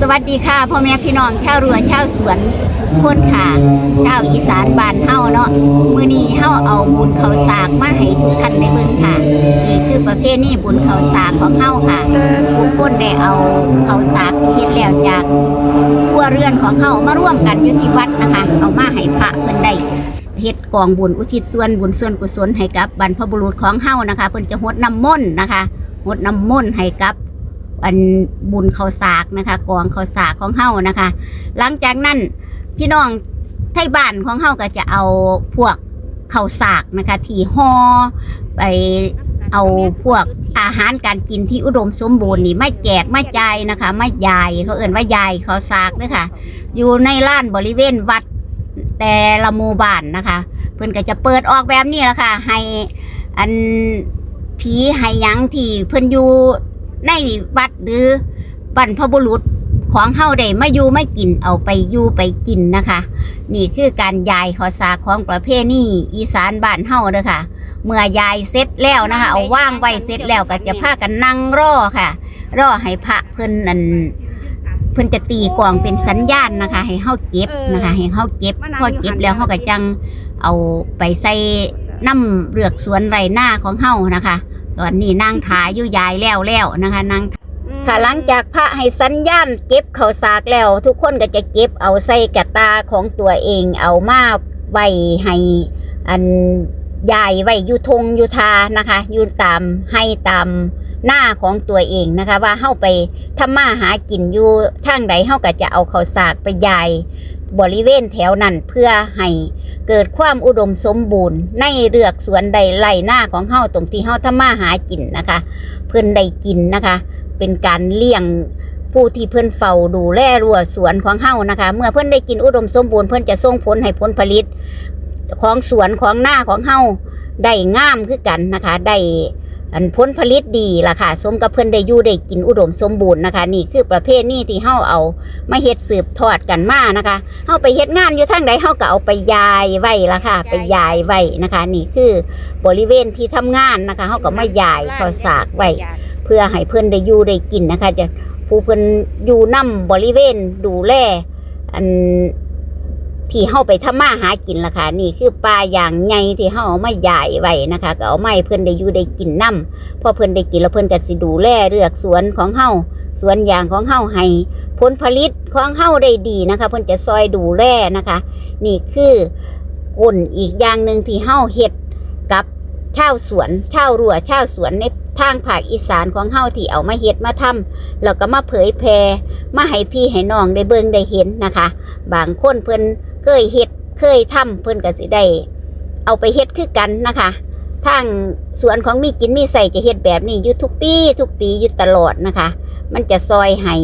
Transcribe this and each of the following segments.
สวัสดีค่ะพ่อแม่พี่น้องชาวเรือชาวสวนคนค่ะชาวอีสานบ้านเฮาเนาะมื้อนี้เฮาเอาบุญเขาวสากมาให้ทุกท่านได้เบิ่งค่ะ นี่คือประเพณีบุญเขาวสากของเฮาค่ะทุกคนได้เอาเขาวสากที่เฮ็ดแล้วจากครัวเรือนของเฮามาร่วมกันอยู่ที่วัดนะคะ เอามาให้พระเพิ่นได้เฮ็ดกองบุญอุทิศส่วนบุญส่วนกุศลให้กับบรรพบุรุษของเฮานะคะเพิ่นจะฮดน้ำมนต์นะคะฮดน้ำมนต์ให้กับ อันบุญเขาสากนะคะ กองเขาสากของเฮานะคะ หลังจากนั้นพี่น้องไทยบ้านของเฮาก็จะเอาพวกเขาสากนะคะที่ห่อไปเอาพวกอาหารการกินที่อุดมสมบูรณ์นี่ไม่แจกไม่ใจนะคะไม่ยายเขาเอื่นว่ายายเขาวสากเด้อค่ะ อยู่ในล้านบริเวณวัดแต่ละหมู่บ้านนะคะ เพิ่อนก็จะเปิดออกแบบนี้แหละค่ะ ให้อันผีให้ยังที่เพิ่อนอยู่ ในวัดหรือบรรพบุรุษของเฮาได้มาอยู่ไม่กินเอาไปอยู่ไปกินนะคะ นี่คือการยายขอสาของประเพณีอีสานบ้านเฮาเด้อค่ะ เมื่อยายเสร็จแล้วนะคะ เอาว่างไว้เสร็จแล้วก็จะพากันนั่งรอค่ะ รอให้พระเพิ่นนั่นเพิ่นจะตีกลองเป็นสัญญาณนะคะ ให้เฮาเก็บนะคะ ให้เฮาเก็บพอเก็บแล้วเฮาก็จังเอาไปใส่น้ำเลือกสวนไรหน้าของเฮานะคะ ตอนนี้นางถายอยู่ยายแล้วแล้วนะคะนางค่ะหลังจากพระให้สัญญาณเก็บข้าวสากแล้ว ทุกคนก็จะเก็บเอาใส่กระตาของตัวเองเอามาไว้ให้อันยายไว้อยู่ทงอยู่ทานะคะอยู่ตามให้ตามหน้าของตัวเองนะคะ ว่าเฮาไปทำมาหากินอยู่ทางใดเฮาก็จะเอาข้าวสากไปยายบริเวณแถวนั้นเพื่อให้ เกิดความอุดมสมบูรณ์ ในเรือกสวนใดไร่หน้าของเฮาตรงที่เฮาทามาหากินนะคะ เพิ่นได้กินนะคะ เป็นการเลี้ยงผู้ที่เพื่อนเฝ้าดูแลรั่วสวนของเฮานะคะ เมื่อเพื่อนได้กินอุดมสมบูรณ์เพื่อนจะส่งผลให้ผลผลิต ของสวนของหน้าของเฮาได้งามคือกันนะคะได้ อันผลผลิตดีล่ะค่ะ สมกับเพิ่นได้อยู่ได้กินอุดมสมบูรณ์นะคะ นี่คือประเภทนี้ที่เฮาเอามาเฮ็ดสืบทอดกันมานะคะเฮาไปเฮ็ดงานอยู่ทางใดเฮาก็เอาไปยายไว้ละค่ะ ไปยายไว้นะคะ นี่คือบริเวณที่ทำงานนะคะเฮาก็มายายข้าวสากไว้เพื่อให้เพิ่นได้อยู่ได้กินนะคะเดี๋ยวผู้เพิ่นอยู่นํบริเวณดูแลอัน ที่เฮาไปทำมาหากินล่ะค่ะนี่คือปลาอย่างใหญ่ที่เฮาเอามาใหญ่ไว้นะคะก็เอาไม้เพิ่อนได้อยู่ได้กินนํพอเพิ่อนได้กินแล้วเพิ่อนก็สิดูแลเลือกสวนของเฮาสวนยางของเฮาให้ผลผลิตของเฮาได้ดีนะคะ เพิ่อนจะซอยดูแลนะคะ นี่คือกลอีกอย่างหนึ่งที่เฮาเฮ็ดกับชาวสวนชาวรั้วชาวสวนในทางภาคอีสานของเฮาที่เอามาเฮ็ดมาทำแล้วก็มาเผยแพร่มาให้พี่ให้น้องได้เบิ่งได้เห็นนะคะ บางคนเพิ่น เคยเฮ็ดเคยทำเพิ่นก็สิได้เอาไปเฮ็ดคือกันนะคะทางสวนของมีกินมีใส่จะเฮ็ดแบบนี้อยู่ทุกปีทุกปีอยู่ตลอดนะคะ มันจะซอยให้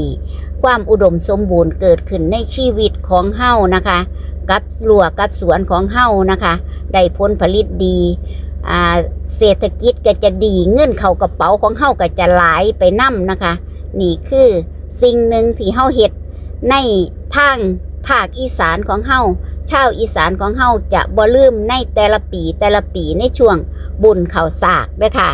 ความอุดมสมบูรณ์เกิดขึ้นในชีวิตของเฮานะคะ กับลัวกับสวนของเฮานะคะได้ผลผลิตดีอ่าเศรษฐกิจก็จะดีเงินเข้ากระเป๋าของเฮาก็จะไหลายไปนํนะคะ นี่คือสิ่งหนึ่งที่เฮาเฮ็ดในทาง ภาคอีสานของเฮาชาวอีสานของเฮาจะบ่ลืมในแต่ละปีแต่ละปีในช่วงบุญเขาสากเด้อค่ะ